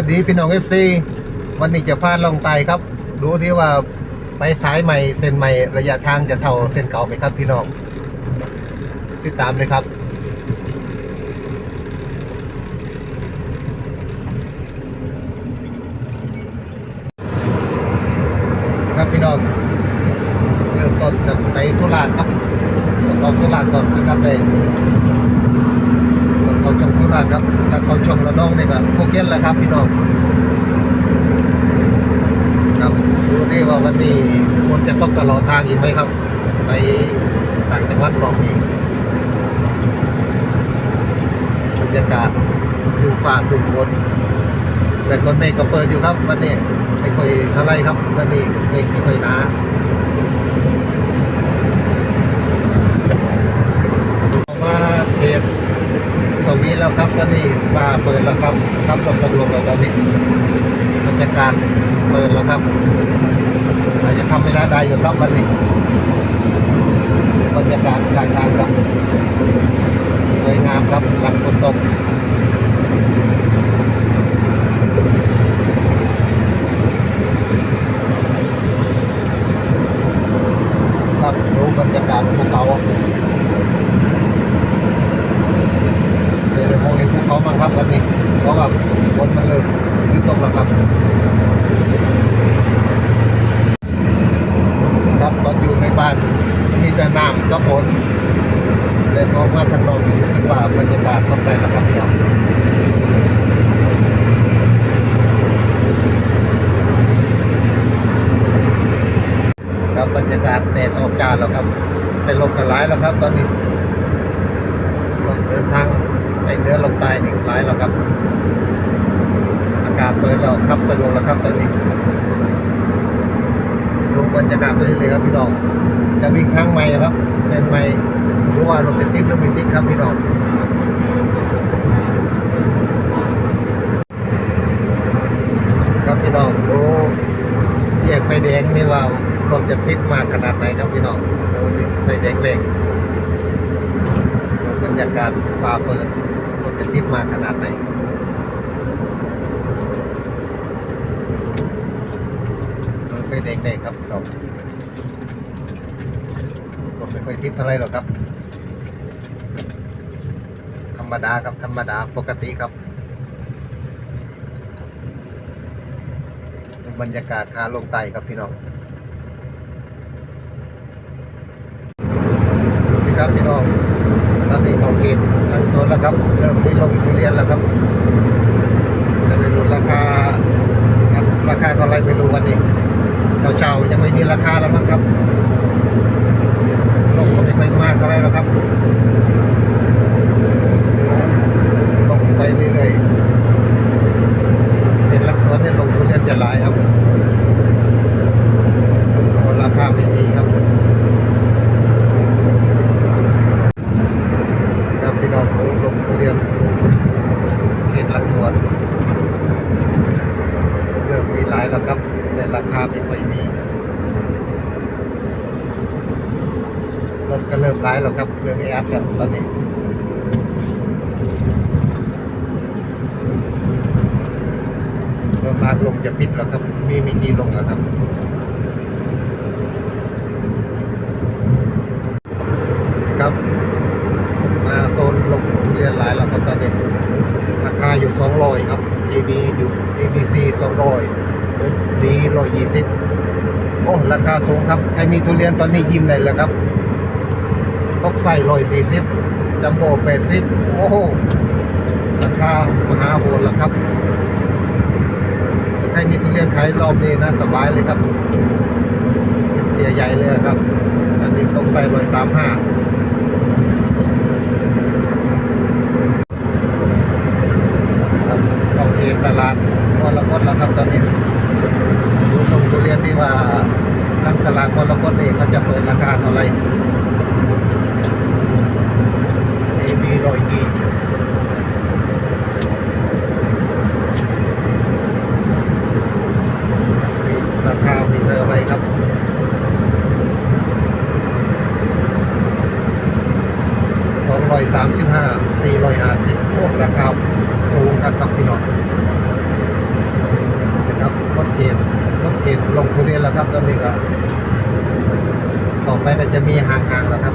วัสดีพี่น้องเอฟซีวันนี้จะพาลองไตครับดูที่ว่าไปสายใหม่เส้นใหม่ระยะทางจะเท่าเส้นเก่าไหมครับ พี่น้องติดตามเลยครับครับพี่น้องเริ่มต้นจากไปสุราษฎร์ครับต้ออาสุราษฎร์ก่อนนะครับเลย เขาชมสุราษฎร์ครับถ้าเขาชมระนองนี่ก็ภูเก็ตแหละครับพี่น้องครับดูที่ว่าวันนี้คนจะต้องตลอดทางอีกไหมครับ ไปต่างจังหวัดรอบนี้บรรยากาศคือฟ้าคือฝนแต่คนเมฆก็เปิดอยู่ครับวันนี้ไม่ค่อยเท่าไรครับวันนี้เมฆไม่ค่อยหนาเขตสวี แล้วครับตอนนี้ฟ้าเปิดแล้วครับครับรถสะดวกแล้วตอนนี้บรรยากาศเปิดแล้วครับอาจจะทำเวลาได้อยู่ครับวันนี้บรรยากาศกลางทางครับสวยงามครับหลังฝนตกครับดูบรรยากาศภูเขาเดี๋ยวมองเห็นภูเขามั้งครับวันนี้เพราะว่าฝนมันเริ่มยุบตกแล้วครับ ครับตอนอยู่ในบ้านมีแต่น้ำก็ฝนแต่มองว่าข้างนอกนี่รู้สึกว่าบรรยากาศสดใสนะครับพี่น้องครับบรรยากาศแดดออกจานแล้วครับ หลมก็ร้ายแล้วครับ ตอนนี้ลมเดินทางไปเหนือลงใต้นี่ร้ายแล้วครับ อากาศเปิดแล้วครับสะดวกแล้วครับ ตอนนี้ดูบรรยากาศไปเรื่อยๆครับพี่น้องจะวิ่งทางใหม่ครับเส้นใหม่ดูว่ารถจะติดหรือไม่ติดครับพี่น้อง ครับพี่น้องดูแยกไฟแดงนี่ว่า รถจะติดมากขนาดไหนครับพี่น้องดูสิไฟแดงเล็กบรรยากาศฟ้าเปิดรถจะติดมากขนาดไหนรถไฟแดงๆครับพี่น้องรถไม่ค่อยติดเท่าไรหรอกครับ ธรรมดาครับธรรมดาปกติครับบรรยากาศขาลงไตครับพี่น้องนี่ ครับพี่น้องตอนนี้เขาเกณฑ์หลังโซนแล้วครับ เริ่มมีลงทุเรียนแล้วครับแต่ไม่รู้ราคาราคาเท่าไรไม่รู้วันนี้เช้าๆยังไม่มีราคาแล้วมั้งครับลงก็ไม่มากเท่าไรหรอกครับลงไปเรื่อยๆเป็นลักษณะเนี่ยลงทุเรียนจะหลายครับราคาไม่มีครับครับพี่น้องลงทุเรียนเขตหลักสวน เริ่มมีหลายแล้วครับ แต่ ราคาไม่ค่อยมีรถก็เริ่มหลายแล้วครับ เริ่มแอดกันตอนนี้เริ่มมากลงจะปิดแล้วครับ มีมีกี่ลงแล้วครับนี่ครับ มาโซนลงเรียนหลายแล้วครับตอนนี้ราคาอยู่สองร้อยครับ AB อยู่ ABC สองร้อย ดีร้อยยี่สิบโอ้ ราคาสูงครับ ใครมีทุเรียนตอนนี้ยิ้มเลยแล้วครับ ตกใส่ร้อยสี่สิบจัมโบ้แปดสิบโอ้โห ราคามหาโหดแล้วครับ ใครมีทุเรียนขายรอบนี้นะสบายเลยครับ เป็นเสียใหญ่เลยครับ อันนี้ตกใส่ร้อยสามห้า ลงทุเรียนแล้วครับตอนนี้ก็ ต่อไปก็จะมีห่างๆแล้วครับ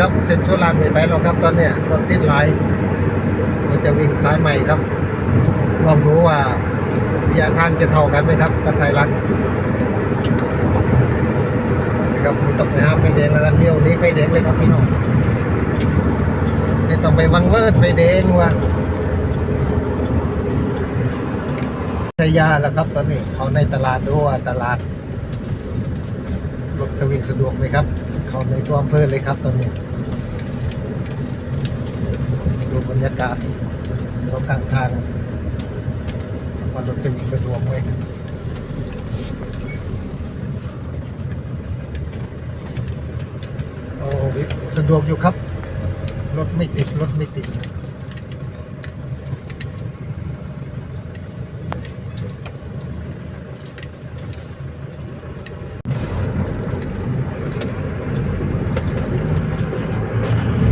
ครับ เส้นสุราษฎร์ไม่ไปหรอกครับ ตอนเนี้ยรถติดหลายเราจะวิ่งสายใหม่ครับลองรู้ว่าระยะทางจะเท่ากันไหมครับกระสายรักนะครับไม่ต้องไปหาไฟแดงแล้วกันเลี้ยวนี้ไฟแดงเลยครับพี่น้องไม่ต้องไปวังเวิร์ดไฟแดงว่ะชยาแล้วครับตอนนี้เขาในตลาดดูว่าตลาดรถจะวิ่งสะดวกไหมครับ เขาในตัวอำเภอเลยครับตอนนี้ ดูบรรยากาศรถกลางทางว่ารถจะมีสะดวกไหมโอ้สะดวกอยู่ครับ รถไม่ติด รถไม่ติด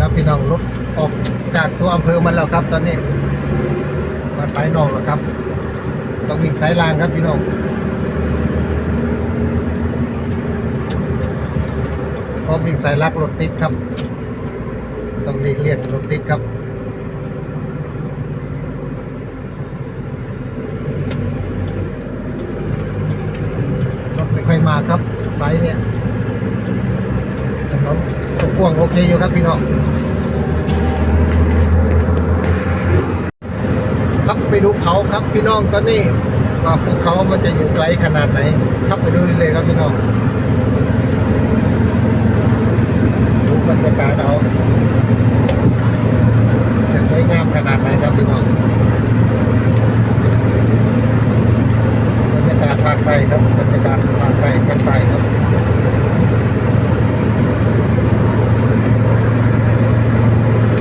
ครับพี่น้องรถออกจากตัวอำเภอมา แล้วครับ ตอนนี้ มาสายนองแล้วครับ ต้องวิ่งสายล่างครับพี่น้องเพราะวิ่งสายลักรถติดครับ ต้องหลีกเลี่ยงรถติดครับรถไม่ค่อยมาครับสายเนี่ยถนนกว้างโอเคอยู่ครับพี่น้อง ครับ ไปดูเขาครับพี่น้องตอนนี้ว่าภูเขามันจะอยู่ไกลขนาดไหน ครับไปดูเลยครับพี่น้องดูบรรยากาศเอาจะสวยงามขนาดไหนครับพี่น้องบรรยากาศภาคใต้ครับบรรยากาศภาคใต้ภาคใต้ครับ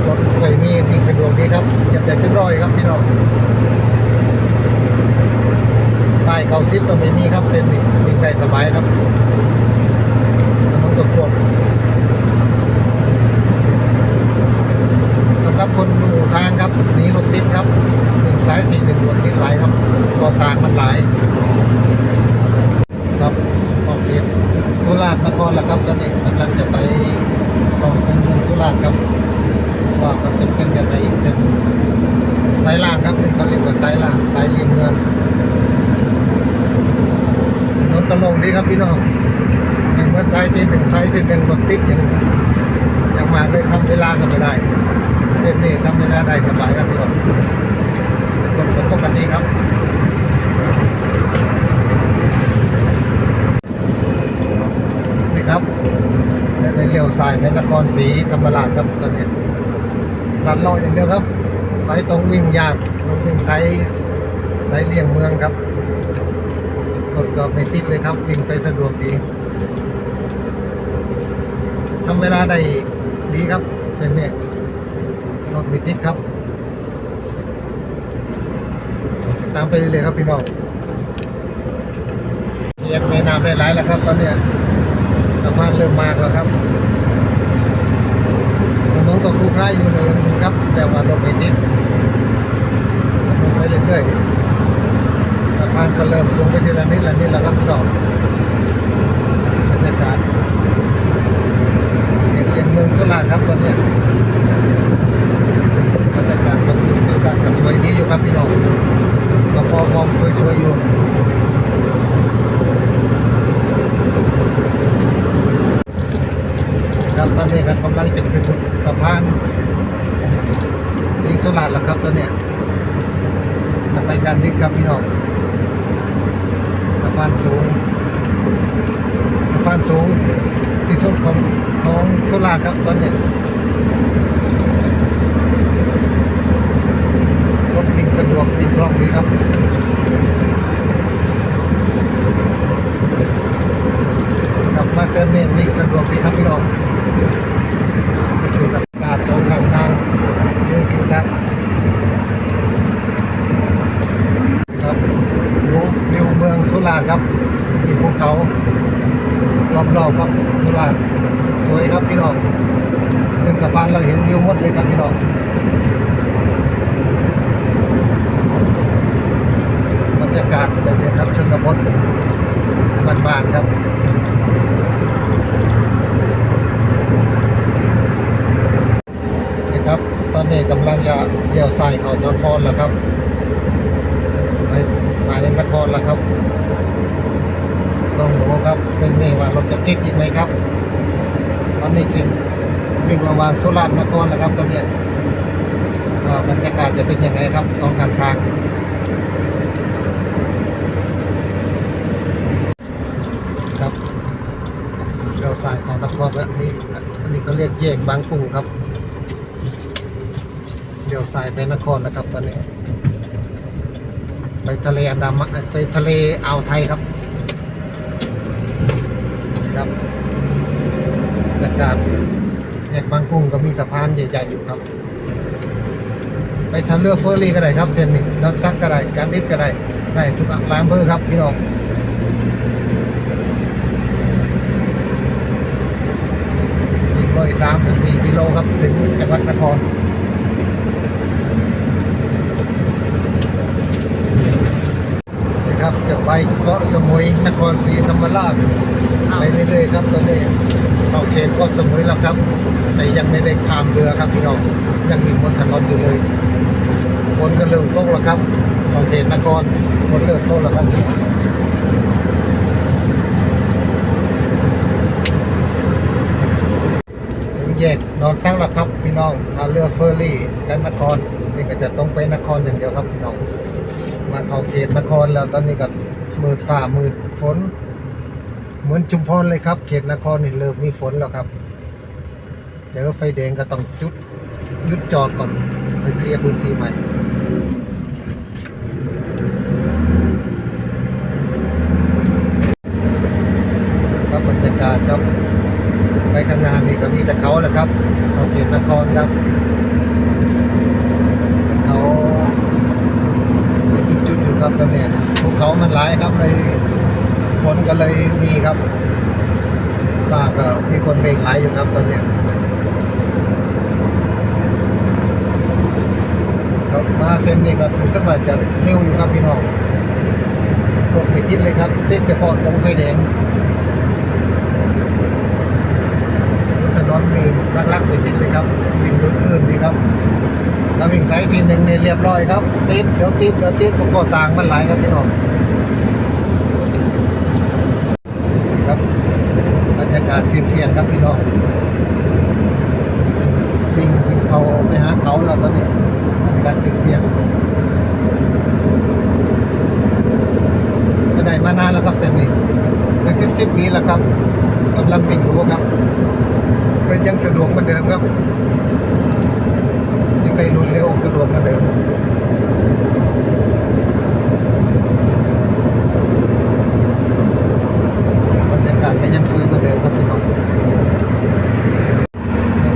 รถเคยมีทิ้งสะดวกดีครับจะได้เป็นร้อยครับพี่น้อง ป้ายเขาซิปก็ไม่มีครับเส้นนี้วิ่งได้สบายครับถนนตกท่วมสำหรับคนดูทางครับหนีรถติดครับหนึ่งสายสี่หนึ่งรถติดหลายครับก่อสร้างมันหลาย ครับออกเขตสุราษฎร์นครแล้วครับตอนนี้กำลังจะไปออกเมืองสุราษฎร์ครับว่ามันจะเป็นยังไงอีกเส้นสาย ล่างครับนี่เรียกว่าสายล่างสายเลียงเมืองรถก็ลงดีครับพี่น้องหนึ่งวันไซส์สี่หนึ่งไซส์สี่หนึ่งรถติดยังยังมาได้ทำเวลาก็ไม่ได้เส้นนี้ทำเวลาได้สบายครับพี่น้องรถปกติครับนี่ครับในเลี้ยวซ้ายเป็นนครศรีธรรมราชครับตอนนี้ตัดเลาะอย่างเดียวครับสายตรงวิ่งยาก รถวิ่งสายสายเลี่ยงเมืองครับรถก็ไม่ติดเลยครับวิ่งไปสะดวกดีทำเวลาได้ดีครับเส้นเนี้ยรถไม่ติดครับตามไปเรื่อยๆครับพี่น้องเอียดแม่น้ำได้หลายแล้วครับ ตอนเนี้ยสะพานเริ่มมากแล้วครับถนนก็คลุกคล้ายอยู่เลยครับ แต่ว่ารถไม่ติด ไปเรื่อยๆสะพานก็เริ่มสูงไปทีละนิดละนิดแล้วครับพี่องบรรยากาศเห็นเเมืองสุราษฎร์ครับตอนนี้บรรยากาศก็ดีบรรยากาศก็สวยดีอยู่ครับพี่น้องก็พอมองสวยๆอยู่ครับตอนนี้ก็กำลังจะขึ้นสะพานสีสุราษฎร์แล้วครับตอนนี้ ไปกันดิครับพี่น้องสะพานสูงสะพานสูงที่สุดของของสุราษฎร์ครับตอนนี้รถวิ่งสะดวกวิ่งคล่องดีครับ กลับมาเส้นนี้วิ่งสะดวกดีครับพี่น้องนี่คือบรรยากาศสองข้างทางยืนอยู่ครับนะครับวิววิวเมืองสุราษฎร์ครับมีภูเขา รอบๆครับสุราษฎร์สวยครับพี่น้องขึ้นสะพานเราเห็นวิวหมดเลยครับพี่น้องบรรยากาศแบบนี้ครับชนบทบ้านๆครับนะครับ ตอนนี้กำลังจะเลี้ยวซ้ายเข้านครแล้วครับไปสานครแล้วครับ ลองดูครับเส้นนี้ว่ารถจะติดอีกไหมครับตอนนี้ขึ้นวิ่งระหว่างสุราษฎร์นครแล้วครับตอนนี้ว่าบรรยากาศจะเป็นยังไงครับสองทางทางครับเลี้ยวซ้ายข้านครแล้วนี่อันนี้ก็เรียกแยกบางกุ้งครับเลี้ยวซ้ายไปนครนะครับตอนนี้ ไปทะเลอันดามันไปทะเลอ่าวไทยครับ ครับบรรยากาศแยกบางกุ้งก็มีสะพานใหญ่ๆอยู่ครับ ไปทางเรือเฟอร์รี่ก็ได้ครับเส้นนี้น้ำซักก็ได้การดิบก็ได้ได้ทุกหลายอำเภอครับพี่น้องอีกร้อยสามสิบสี่กิโลครับถึงจังหวัดนคร นะครับจะ ไปเกาะสมุยนครศรีธรรมราชไปเรื่อยๆครับตอนนี้เราเขตเกาะสมุยแล้วครับ แต่ยังไม่ได้ข้ามเรือครับพี่น้องยังมีบนถนนอยู่เลยฝนก็เริ่มตกแล้วครับเราเขตนครฝนเริ่มตกแล้วครับถึงแยกนอนซักแล้วครับพี่น้องถ้าเรือเฟอร์รี่กันนครนี่ก็จะต้องไปนครอย่างเดียวครับพี่น้องมาเข้าเขตนครแล้วตอนนี้ก็ มืดฝ่ามืดฝน เหมือนชุมพรเลยครับ เขตนครนี่เริ่มมีฝนแล้วครับ เจอไฟแดงก็ต้องจุดยุดจอดก่อนไปเคลียร์พื้นที่ใหม่ครับบรรยากาศครับไปข้างหน้านี่ก็มีแต่เขาแหละครับเขาเขตนครครับเป็นเขาเป็นจุดๆอยู่ครับตอนนี้ เขามันหลายครับเลยฝนก็เลยมีครับฟ้าก็มีคนเมฆหลายอยู่ครับตอนเนี้ยครับมาเส้นนี้ก็รู้สึกว่าจะเร็วอยู่ครับพี่น้องรถไม่ติดเลยครับติดเฉพาะตรงไฟแดงถนนมีลักๆไปติดเลยครับวิ่งลื่นๆดีครับ ถ้าวิ่งสายสีหนึ่งเนี่ยเรียบร้อยครับ ติด เดี๋ยวติด เดี๋ยวติดก็ก่อสร้างมันไหลครับพี่น้องนี่ครับบรรยากาศเที่ยงๆครับพี่น้องวิ่งวิ่งเขาไปหาเขาแล้วตอนนี้บรรยากาศเที่ยงๆไปไหนมานานแล้วครับเส้นนี้เป็นสิบสิบปีแล้วครับกำลังวิ่งรู้ครับก็ยังสะดวกเหมือนเดิมครับ ยังได้รุนเร็วสะดวกเหมือนเดิมบรรยากาศก็ยังสวยเหมือนเดิมครับพี่น้อง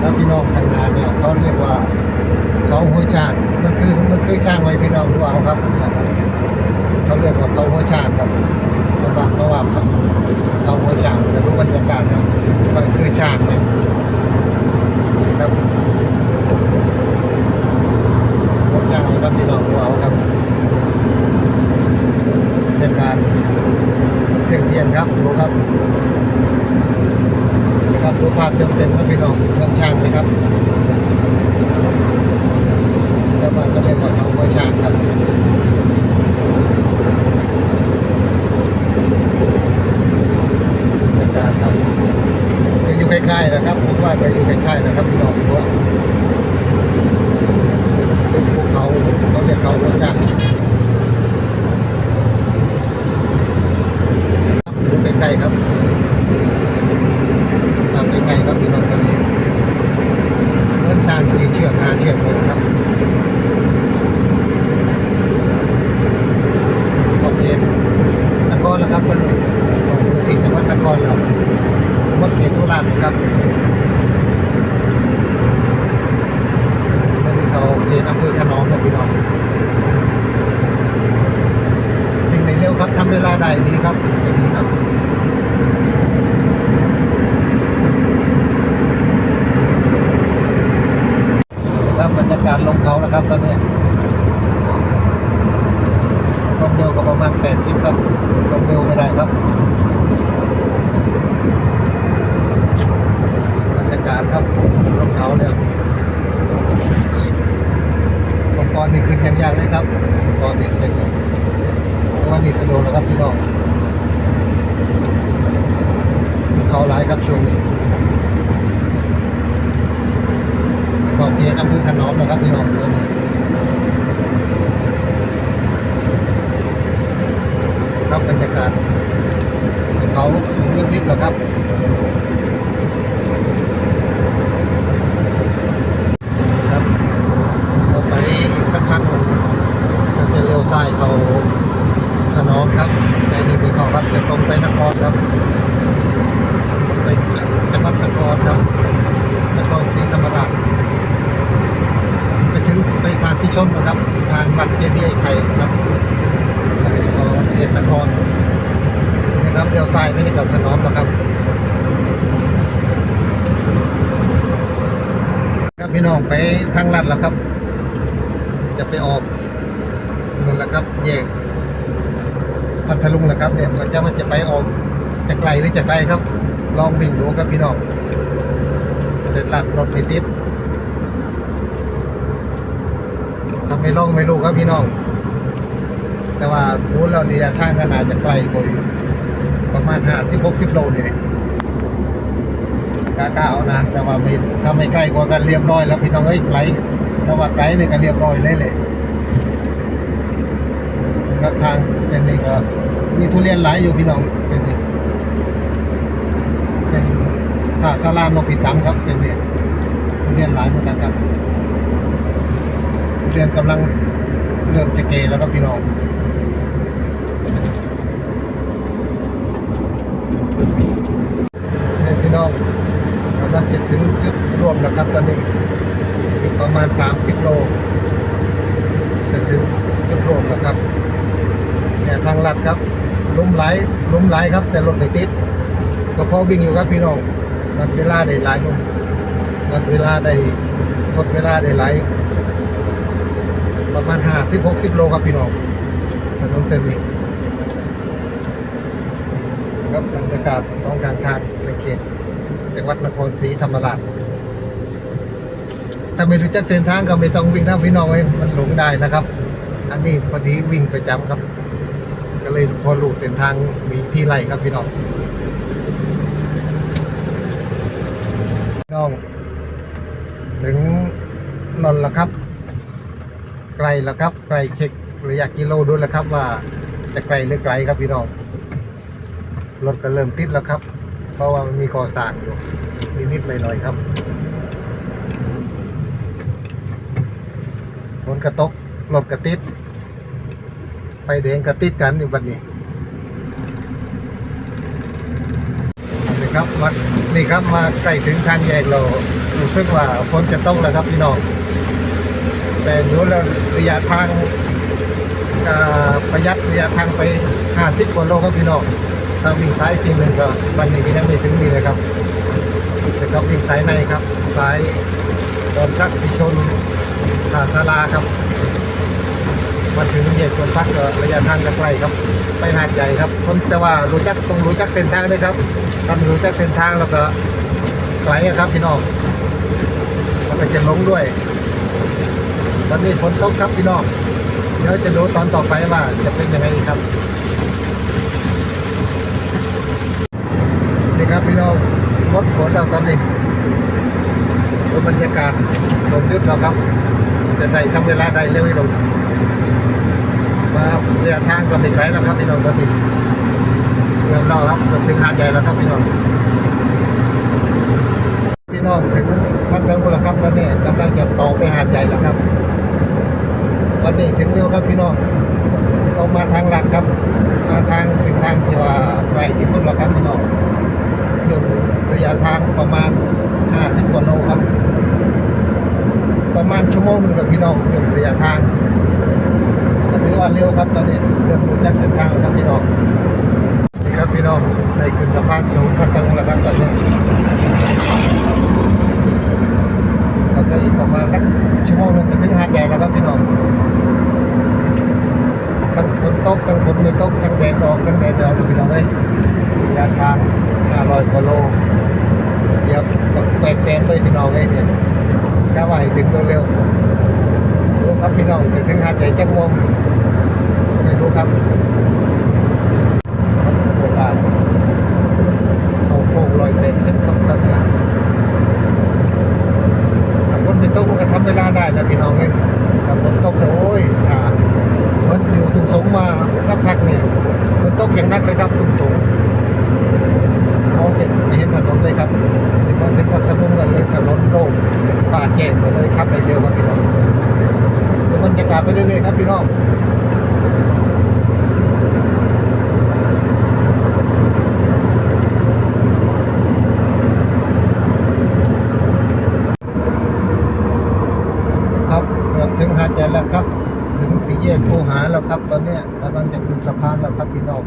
ครับพี่น้องทางงานเนี่ยเขาเรียกว่าเขาหัวชาติมันคือมันคือช่างไว้พี่น้องดูเอาครับเขาเรียกว่าเขาหัวชาติครับชาวบ้านเขาว่าครับเขาหัวชาติจะรู้บรรยากาศครับมันคือชาติไหมครับ ช่างครับพี่น้องเอาครับบรรยากาศเที่ยงเที่ยงครับดูครับนะครับดูภาพเต็มๆครับพี่น้องเครื่องช่างไหมครับชาวบ้านก็เรียกว่าเขาว่าช่างครับบรรยากาศครับจะอยู่ใกล้ๆนะครับผมว่าจะอยู่ใกล้ๆนะครับครับตามไกลๆครับพี่น้องตอนนี้เลื่อนช้างสี่เชือกห้าเชือกเลยนะครับโอเคนครแล้วครับตอนนี้ของพื้นที่จังหวัดนครเราจังหวัดเขตสุราษฎร์ครับตอนนี้เขาเขตอำเภอขนอมนะพี่น้อง วิ่งในเร็วครับทำเวลาได้ดีครับเส้นนี้ครับนะครั บรรยากาศลงเขาแล้วครับตอนนี้ความเร็วก็ประมาณ 80 ครับลงเร็วไม่ได้ครับ บรรยากาศครับลงเขาเนี่ยอุปกรณ์นี่ขึ้นอย่างยากเลยครับอุปกรณ์นี่เสร็จเลยวันนี้สะดวกแล้วครับพี่น้องเขาหลายครับช่วงนี้ อบเพียรอำเภอขนอมนะครับพี่น้องตัวนี้ครับบรรยากาศเขาสูงนิดๆนะครับต่อไปอีกสักพักหนึ่งเราจะเลี้ยวซ้ายเขา ขนอมครับแต่นี่ไปเขาครับจะตรงไปนครครับไปจังหวัดนครครับนครศรีธรรมราชไปถึงไปผ่านที่ชนนะครับผ่านวัดเจดีย์ไอ้ไข่ครับไปขอเขตนครนี่ครับเลี้ยวซ้ายไม่ได้กลับขนอมหรอกครับ ครับพี่น้อง ไปทางลัดแล้วครับ จะไปออกนั่นแหละครับแยกพัทลุงนะครับเนี่ยมันจะมันจะไปออกจะไกลหรือจะไกลครับ ลองวิ่งดูครับพี่น้องจะลัดรถไม่ติดทำไม่ลองไม่รู้ครับพี่น้อง แต่ว่าพูดเราระยทางก็น่าจะไกลกว่าอยู่ประมาณห้าสิบหกสิบโลนี่แหละ กล้าเอานะแต่ว่าไม่ถ้าไม่ใกล้กว่ากันเรียบร้อย แล้วพี่น้องเอ้ยไกลแต่ว่าไกลเนี่ยก็เรียบร้อยเลยเลยนะครับทางเส้นนี้ก็มีทุเรียนหลายอยู่พี่น้องเส้นนี้เส้นท่าสารานกพิตังครับเส้นนี้ทุเรียนหลายเหมือนกันครับทุเรียนกำลังเริ่มจะเกแล้วครับพี่น้องนี่พี่น้องกำลัง จะถึงจุดรวมแล้วครับตอนนี้อีกประมาณ 30 โล จะถึงจุดรวมแล้วครับเนี่ยทางลัดครับลุ่มไหลลุ่มไหลครับ แต่รถไม่ติดก็พอวิ่งอยู่ครับพี่น้องนัดเวลาได้หลายลุ่มนัดเวลาได้ทดเวลาได้หลายประมาณห้าสิบหกสิบโลครับพี่น้องถนนเส้นนี้ครับบรรยากาศสองข้างทางในเขต จังหวัดนครศรีธรรมราชถ้าไม่รู้จักเส้นทางก็ไม่ต้องวิ่งนะพี่น้องเอ้มันหลงได้นะครับ อันนี้พอดีวิ่งประจำครับ ก็เลยพอรู้เส้นทางมีที่ไรครับพี่น้องน้อง ถึงนนแล้วครับ ไกลแล้วครับ ไกลเช็คระยะกิโลดูแล้วครับว่าจะไกลหรือไกลครับพี่น้องรถก็เริ่มติดแล้วครับ เพราะว่ามันมีก่อสร้างอยู่นิดๆหน่อยๆครับฝนกระตกรถกระติดไฟแดงกระติดกันอยู่บัดนี้นี่ครับมานี่ครับมาใกล้ถึงทางแยกเรารู้สึกว่าฝนจะตกแล้วครับพี่น้องแต่ดูแล้วระยะทางประหยัดระยะทางไป 50กว่าโลครับพี่น้อง ถ้าวิ่งซ้ายทีหนึ่งก็วันนี้ก็ยังไม่ถึงนี่เลยครับแต่ก็วิ่งซ้ายในครับซ้ายตอนสักสิชนท่าสาราครับมาถึงเหตุสวนพักก็ระยะทางก็ใกลครับ ไปหาดใหญ่ครับคนแต่ว่ารู้จักต้องรู้จักเส้นทางด้วยครับถ้าไม่รู้จักเส้นทางแล้วก็ไกลครับพี่น้องแล้วก็จะลงด้วยตอนนี้ฝนตกครับพี่น้องเดี๋ยวจะดูตอนต่อไปว่าจะเป็นยังไงครับ นี่ครับพี่น้อง รถฝนเราตอนนี้ดูบรรยากาศลมยุดเราครับจะได้ทำเวลาได้เร็วให้ลงมาระยทางก็ไม่ไกลแล้วครับพี่น้องตอนนี้เกือบรอครับถึงหาดใหญ่แล้วครับพี่น้องพี่น้องถึงพัทลุงแล้วครับตอนนี้กำลังจะต่อไปหาดใหญ่แล้วครับ วันนี้ถึงเร็วครับพี่น้องลงมาทางหลักครับ มาทางเส้นทางที่ว่าไกลที่สุดแล้วครับพี่น้อง อยู่ระยะทางประมาณ 50กว่าโลครับ ประมาณชั่วโมงหนึ่งครับพี่น้องอยู่ระยะทางก็ถือว่าเร็วครับตอนนี้เริ่มรู้จักเส้นทางครับพี่น้องนี่ครับพี่น้องได้ขึ้นสะพานสูงพัทลุงแล้วครับตอนนี้แล้วก็อีกประมาณสักชั่วโมงหนึงจะถึงหาดใหญ่แล้วครับพี่น้องทั้งฝนตกทั้งฝนไม่ตกทั้งแดดออกทั้งแดดร้อนพี่น้องเอ้ย ระยะทาง500กว่าโลเดี๋ยวแปดแสนเลยพี่น้องเอ้ยเนี่ยกะว่าให้ถึงเร็วๆดูครับพี่น้องจะถึงหาดใหญ่จักโมงไม่รู้ครับเวลาเขาโค้งลอยเป็ดเส้นครับตอนนี้ถ้าฝนไม่ตกมันก็ทำเวลาได้นะพี่น้องเองถ้าฝนตกเนี่ยโอ้ยช้าฝนอยู่ตุงสงมาสักพักเนี่ยฝนตกอย่างนักเลยครับตุงสง องเห็นไม่เห็นถนนเลยครับเห็นมองเห็นว่าถนนกันเลยถนนโล่งฝ่าแจ้งไปเลยครับไปเร็วครับพี่น้องเดี๋ยวบรรยากาศไปเรื่อยๆครับพี่น้องครับเกือบถึงหาดใหญ่แล้วครับ ถึงสี่แยกคูหาแล้วครับ ตอนนี้กำลังจะขึ้นสะพานแล้วครับพี่น้อง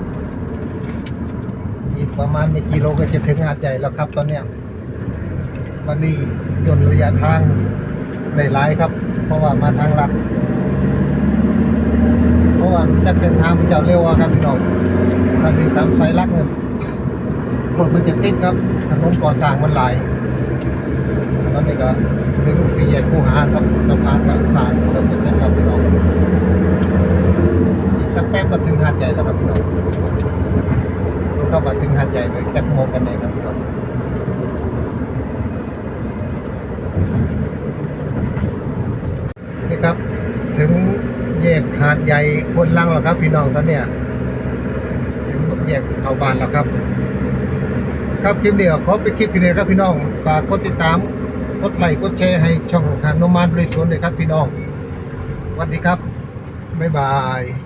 อีกประมาณไม่กี่โลก็จะถึงหาดใหญ่แล้วครับ ตอนเนี้ยวันนี้ยนระยะทางได้หลายครับ เพราะว่ามาทางลัดเพราะว่ารู้จักเส้นทางมันจะเร็วครับพี่น้องถ้าวิ่งตามสายลักเนี่ยรถมันจะติดครับถนนก่อสร้างมันหลายตอนนี้ก็ถึงสี่แยกคูหาครับสะพานก็สร้างเริ่มจะเสร็จแล้วพี่น้องอีกสักแป๊บก็ถึงหาดใหญ่แล้วครับพี่น้อง เข้ามาถึงหาดใหญ่เลยจักโมกันไหนครับพี่น้องนี่ครับ ถึงแยกหาดใหญ่คนลังแล้วครับพี่น้องตอนเนี้ยถึงแยกเขาบานแล้วครับ ครับคลิปนี้ก็ขอไปคลิปกันเลยครับพี่น้องฝากกดติดตามกดไลค์กดแชร์ให้ช่องทางโนมานบริสุทธิ์เลยครับพี่น้องสวัสดีครับบ๊ายบาย